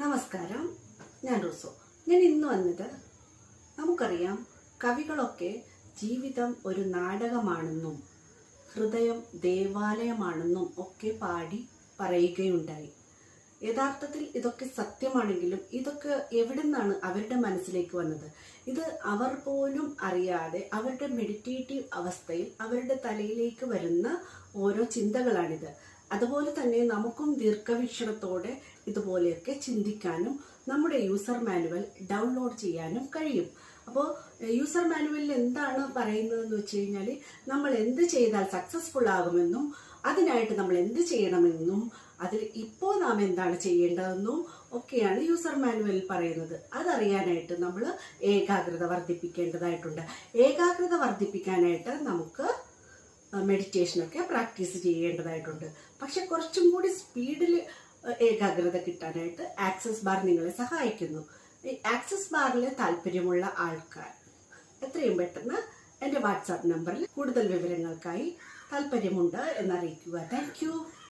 നമസ്കാരം. ഞാൻ റൂസോ. ഞാൻ ഇന്ന് വന്നത് നമുക്കറിയാം കവികളൊക്കെ ജീവിതം ഒരു നാടകമാണെന്നും ഹൃദയം ദേവാലയമാണെന്നും ഒക്കെ പാടി പറയുകയുണ്ടായി. യഥാർത്ഥത്തിൽ ഇതൊക്കെ സത്യമാണെങ്കിലും ഇതൊക്കെ എവിടെ നിന്നാണ് അവരുടെ മനസ്സിലേക്ക് വന്നത്? ഇത് അവർ പോലും അറിയാതെ അവരുടെ മെഡിറ്റേറ്റീവ് അവസ്ഥയിൽ അവരുടെ തലയിലേക്ക് വരുന്ന ഓരോ ചിന്തകളാണിത്. അതുപോലെ തന്നെ നമുക്കും ദീർഘവീക്ഷണത്തോടെ ഇതുപോലെയൊക്കെ ചിന്തിക്കാനും നമ്മുടെ യൂസർ മാനുവൽ ഡൗൺലോഡ് ചെയ്യാനും കഴിയും. അപ്പോൾ യൂസർ മാനുവലിൽ എന്താണ് പറയുന്നതെന്ന് വെച്ച് കഴിഞ്ഞാൽ നമ്മൾ എന്ത് ചെയ്താൽ സക്സസ്ഫുൾ ആകുമെന്നും അതിനായിട്ട് നമ്മൾ എന്ത് ചെയ്യണമെന്നും അതിൽ ഇപ്പോൾ നാം എന്താണ് ചെയ്യേണ്ടതെന്നും ഒക്കെയാണ് യൂസർ മാനുവലിൽ പറയുന്നത്. അതറിയാനായിട്ട് നമ്മൾ ഏകാഗ്രത വർദ്ധിപ്പിക്കേണ്ടതായിട്ടുണ്ട്. ഏകാഗ്രത വർദ്ധിപ്പിക്കാനായിട്ട് നമുക്ക് മെഡിറ്റേഷനൊക്കെ പ്രാക്ടീസ് ചെയ്യേണ്ടതായിട്ടുണ്ട്. പക്ഷെ കുറച്ചും കൂടി സ്പീഡിൽ ഏകാഗ്രത കിട്ടാനായിട്ട് ആക്സസ് ബാർ നിങ്ങളെ സഹായിക്കുന്നു. ഈ ആക്സസ് ബാറിൽ താല്പര്യമുള്ള ആൾക്കാർ എത്രയും പെട്ടെന്ന് എന്റെ വാട്സാപ്പ് നമ്പറിൽ കൂടുതൽ വിവരങ്ങൾക്കായി താല്പര്യമുണ്ട് എന്നറിയിക്കുക. താങ്ക്